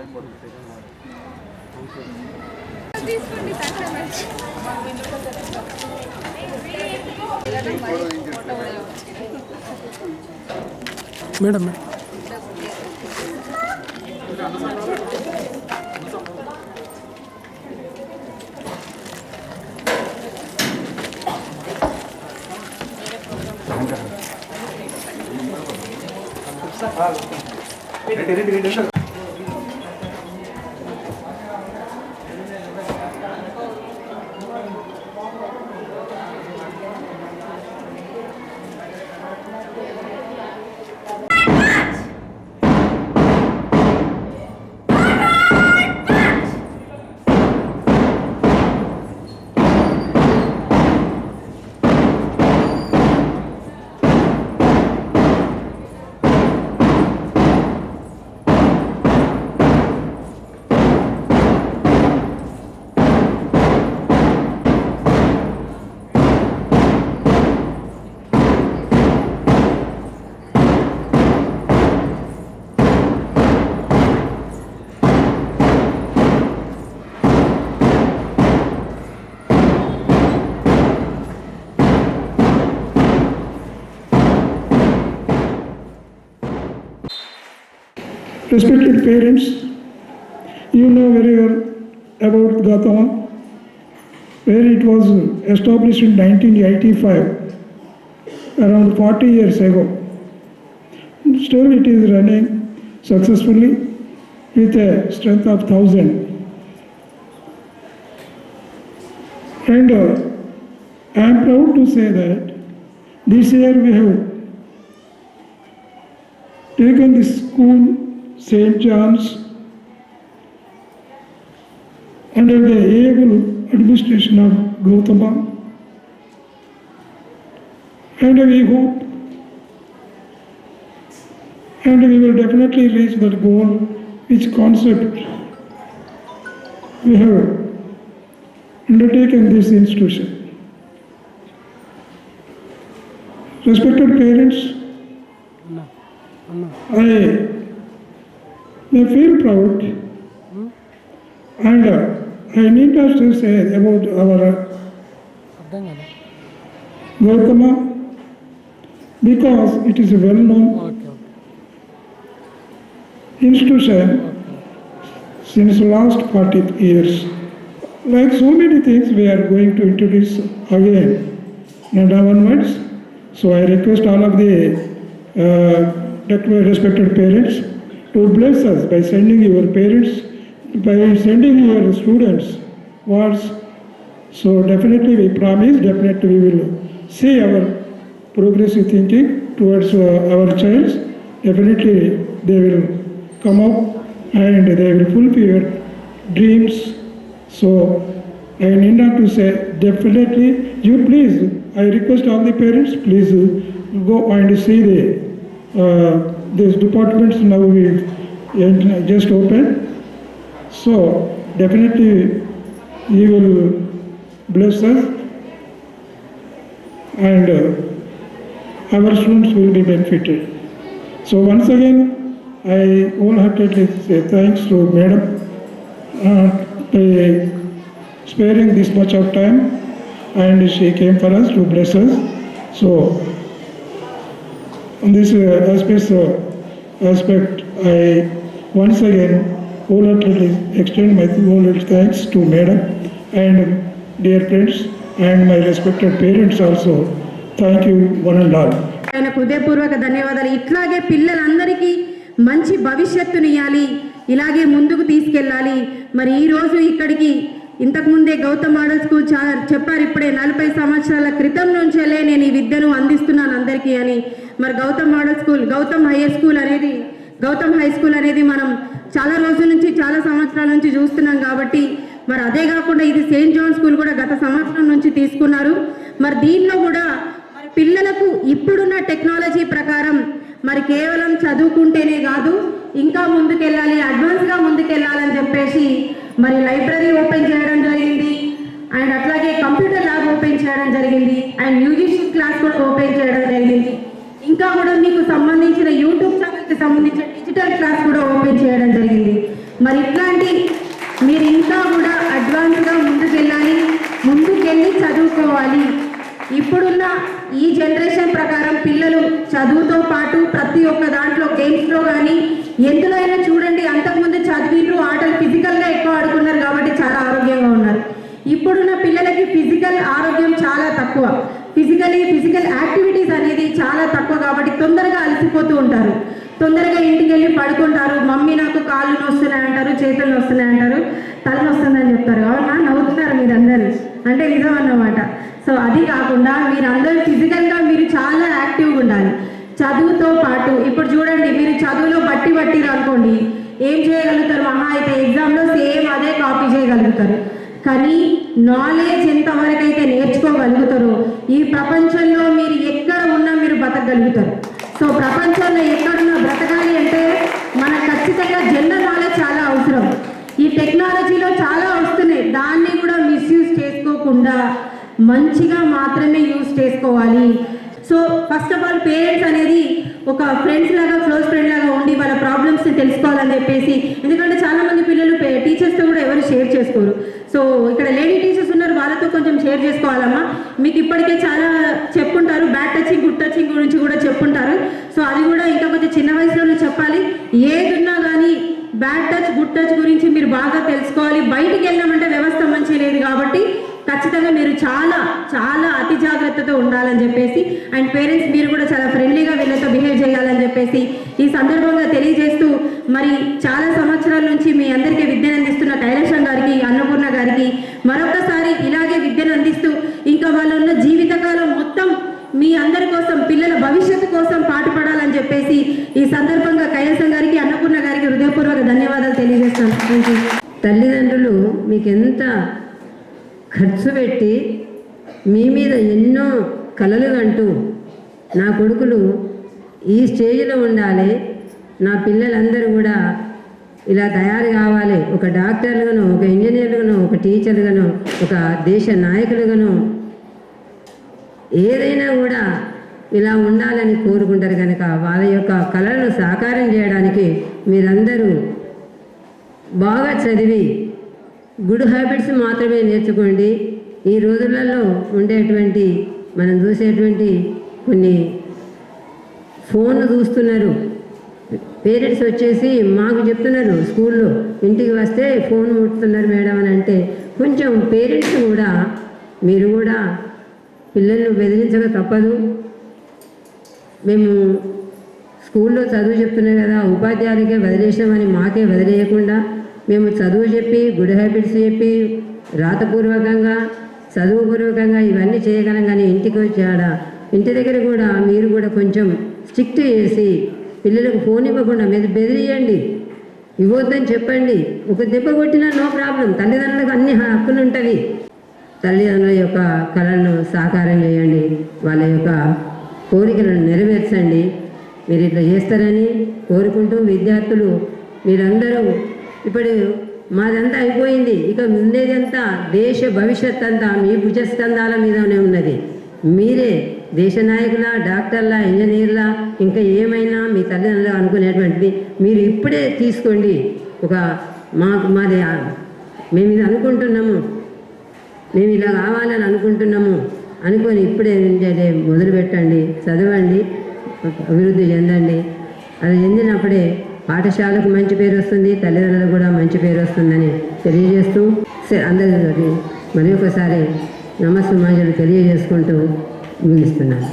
తీసుకోండి thanks madam madam Respected parents, you know very well about Gautama, where it was established in 1985, around 40 years ago. Still it is running successfully with a strength of 1000. And uh, I am proud to say that this year we have taken the school St. John's under the able administration of Gautama. And we hope and we will definitely reach that goal, which concept we have undertaken this institution. Respected parents, I they feel proud. And uh, I need not to say about our uh, Gorkama because it is a well known institution since last 40 years. Like so many things, we are going to introduce again, not onwards. So I request all of the uh, respected parents to bless us by sending your parents, by sending your students words. So definitely we promise, definitely we will see our progressive thinking towards uh, our child. Definitely they will come up and they will fulfill your dreams. So I need not to say definitely you please, I request all the parents, please go and see the uh, these departments now we just opened. So definitely He will bless us and uh, our students will be benefited. So once again, I wholeheartedly say thanks to Madam by sparing this much of time and she came for us to bless us. So on this uh, aspect, uh, aspect, I once again wholeheartedly extend my wholehearted thanks to Madam and dear friends and my respected parents also. Thank you one and all. ఆయనకు హృదయపూర్వక ధన్యవాదాలు ఇట్లాగే పిల్లలందరికీ మంచి భవిష్యత్తునియాలి ఇలాగే ముందుకు తీసుకెళ్ళాలి మరి ఈరోజు ఇక్కడికి ఇంతకుముందే గౌతమ్ మోడల్ స్కూల్ చా చెప్పారు ఇప్పుడే నలభై సంవత్సరాల క్రితం నుంచెలే నేను ఈ విద్యను అందిస్తున్నాను అందరికీ అని మరి Gautam model school Gautam higher school అనేది గౌతమ్ హై స్కూల్ అనేది మనం చాలా రోజుల నుంచి చాలా సంవత్సరాల నుంచి చూస్తున్నాం కాబట్టి మరి అదే కాకుండా ఇది సెయింట్ జాన్ స్కూల్ కూడా గత సంవత్సరం నుంచి తీసుకున్నారు. మరి దీనిలో కూడా మరి పిల్లలకు ఇప్పుడున్న టెక్నాలజీ ప్రకారం మరి కేవలం చదువుకుంటేనే కాదు ఇంకా ముందుకెళ్ళాలి అడ్వాన్స్గా ముందుకెళ్ళాలని చెప్పేసి మరి లైబ్రరీ ఓపెన్ చేయడం జరిగింది. అండ్ అట్లాగే కంప్యూటర్ ల్యాబ్ ఓపెన్ చేయడం జరిగింది. అండ్ మ్యూజిషియన్ క్లాస్ కూడా ఓపెన్ చేయడం ఇంకా కూడా మీకు సంబంధించిన యూట్యూబ్ ఛానల్కి సంబంధించిన డిజిటల్ క్లాస్ కూడా ఓపెన్ చేయడం జరిగింది. మరి ఇట్లాంటి మీరు ఇంకా కూడా అడ్వాన్స్గా ముందుకెళ్ళాలి ముందుకెళ్ళి చదువుకోవాలి. ఇప్పుడున్న ఈ జనరేషన్ ప్రకారం పిల్లలు చదువుతో పాటు ప్రతి ఒక్క దాంట్లో గేమ్స్లో కానీ ఎందులో అయినా చూడండి అంతకుముందు చదివిండ్రు ఆటలు ఫిజికల్గా ఎక్కువ ఆడుకున్నారు కాబట్టి చాలా ఆరోగ్యంగా ఉన్నారు. ఇప్పుడున్న పిల్లలకి ఫిజికల్ ఆరోగ్యం చాలా తక్కువ. ఫిజికలీ ఫిజికల్ యాక్టివ్ చాలా తక్కువ కాబట్టి తొందరగా అలసిపోతూ ఉంటారు. తొందరగా ఇంటికి వెళ్ళి పడుకుంటారు. మమ్మీ నాకు కాళ్ళు నొస్తున్నాయి అంటారు చేతులు నొస్తున్నాయి అంటారు తల నొస్తుందని చెప్తారు. అవునా? నవ్వుతున్నారు మీరందరూ. అంటే నిజం అన్నమాట. సో అది కాకుండా మీరందరూ ఫిజికల్గా మీరు చాలా యాక్టివ్గా ఉండాలి. చదువుతో పాటు ఇప్పుడు చూడండి మీరు చదువులో బట్టి బట్టిరు అనుకోండి ఏం చేయగలుగుతారు? మహా అయితే ఎగ్జామ్లో సేమ్ అదే కాపీ చేయగలుగుతారు. కానీ నాలెడ్జ్ ఎంతవరకు అయితే నేర్చుకోగలుగుతారో ఈ ప్రపంచంలో మీరు మీరు బతకగలుగుతారు సో ప్రపంచంలో ఎక్కడున్నా బ్రతకాలి అంటే మనకు ఖచ్చితంగా జనరల్ నాలెడ్జ్ చాలా అవసరం. ఈ టెక్నాలజీలో చాలా వస్తున్నాయి. దాన్ని కూడా మిస్యూజ్ చేసుకోకుండా మంచిగా మాత్రమే యూజ్ చేసుకోవాలి. So first of all parents అనేది ఒక ఫ్రెండ్స్ లాగా క్లోజ్ ఫ్రెండ్ లాగా ఉండి వాళ్ళ ప్రాబ్లమ్స్ని తెలుసుకోవాలని చెప్పేసి ఎందుకంటే చాలా మంది పిల్లలు టీచర్స్తో కూడా ఎవరు షేర్ చేసుకోరు. సో ఇక్కడ లేడీ టీచర్స్ ఉన్నారు వాళ్ళతో కొంచెం షేర్ చేసుకోవాలమ్మా. మీకు ఇప్పటికే చాలా చెప్పుంటారు బ్యాట్ టచింగ్ గుడ్ టచింగ్ గురించి కూడా చెప్పుంటారు. సో అది కూడా ఇంకా కొంచెం చిన్న వయసులోనే చెప్పాలి. ఏదున్నా కానీ బ్యాడ్ టచ్ గుడ్ టచ్ గురించి మీరు బాగా తెలుసుకోవాలి. బయటికి వెళ్ళామంటే వ్యవస్థ మంచి లేదు కాబట్టి ఖచ్చితంగా మీరు చాలా చాలా అతి జాగ్రత్తతో ఉండాలని చెప్పేసి అండ్ పేరెంట్స్ మీరు కూడా చాలా ఫ్రెండ్లీగా వీళ్ళతో బిహేవ్ చేయాలని చెప్పేసి ఈ సందర్భంగా తెలియజేస్తూ మరి చాలా సంవత్సరాల నుంచి మీ అందరికీ విద్యను అందిస్తున్న కైలాసం గారికి అన్నపూర్ణ గారికి మరొకసారి ఇలాగే విద్యను అందిస్తూ ఇంకా వాళ్ళున్న జీవితకాలం మొత్తం మీ అందరి కోసం పిల్లల భవిష్యత్తు కోసం పాటుపడాలని చెప్పేసి ఈ సందర్భంగా కైలాసం గారికి అన్నపూర్ణ గారికి హృదయపూర్వక ధన్యవాదాలు తెలియజేస్తాను. థ్యాంక్ యూ తల్లిదండ్రులు మీకు ఎంత ఖర్చు పెట్టి మీ మీద ఎన్నో కలలు అంటూ నా కొడుకులు ఈ స్టేజ్లో ఉండాలి. నా పిల్లలందరూ కూడా ఇలా తయారు కావాలి. ఒక డాక్టర్లుగాను ఒక ఇంజనీర్లుగాను ఒక టీచర్లుగాను ఒక దేశ నాయకులుగాను ఏదైనా కూడా ఇలా ఉండాలని కోరుకుంటారు కనుక వాళ్ళ యొక్క కళలను సాకారం చేయడానికి మీరందరూ బాగా చదివి గుడ్ హ్యాబిట్స్ మాత్రమే నేర్చుకోండి. ఈ రోజులలో ఉండేటువంటి మనం చూసేటువంటి కొన్ని ఫోన్ చూస్తున్నారు. పేరెంట్స్ వచ్చేసి మాకు చెప్తున్నారు స్కూల్లో ఇంటికి వస్తే ఫోన్ ముట్టుతున్నారు మేడం అని అంటే కొంచెం పేరెంట్స్ కూడా మీరు కూడా పిల్లలను బెదిరించక తప్పదు. మేము స్కూల్లో చదువు చెప్తున్నాం కదా ఉపాధ్యాయులకే వదిలేసామని మాకే వదిలేయకుండా మేము చదువు చెప్పి గుడ్ హ్యాబిట్స్ చెప్పి రాతపూర్వకంగా చదువుపూర్వకంగా ఇవన్నీ చేయగలం కానీ ఇంటికి వచ్చాడ ఇంటి దగ్గర కూడా మీరు కూడా కొంచెం స్ట్రిక్ట్ చేసి పిల్లలకు ఫోన్ ఇవ్వకుండా మీద బెదిరియండి. ఇవ్వద్దని చెప్పండి. ఒక దెబ్బ కొట్టినా నో ప్రాబ్లం. తల్లిదండ్రులకు అన్ని హక్కులు ఉంటుంది తల్లిదండ్రుల యొక్క కళలను సాకారం చేయండి. వాళ్ళ యొక్క కోరికలను నెరవేర్చండి. మీరు ఇట్లా చేస్తారని కోరుకుంటూ విద్యార్థులు మీరందరూ ఇప్పుడు మాదంతా అయిపోయింది. ఇక ఉండేదంతా దేశ భవిష్యత్ అంతా మీ భుజస్కంధాల మీదనే ఉన్నది. మీరే దేశ నాయకుల డాక్టర్ల ఇంజనీర్ల ఇంకా ఏమైనా మీ తల్లిదండ్రులు అనుకునేటువంటిది మీరు ఇప్పుడే తీసుకోండి. ఒక మాకు మాది మేము ఇది అనుకుంటున్నాము. మేము ఇలా కావాలని అనుకుంటున్నాము. అనుకొని ఇప్పుడే మొదలు పెట్టండి చదవండి. అభివృద్ధి చెందండి. అది చెందినప్పుడే పాఠశాలకు మంచి పేరు వస్తుంది తల్లిదండ్రులకు కూడా మంచి పేరు వస్తుందని తెలియజేస్తూ స- అందరికీ మరి ఒకసారి నమస్సుమాంజలు తెలియజేసుకుంటూ ముగిస్తున్నాను.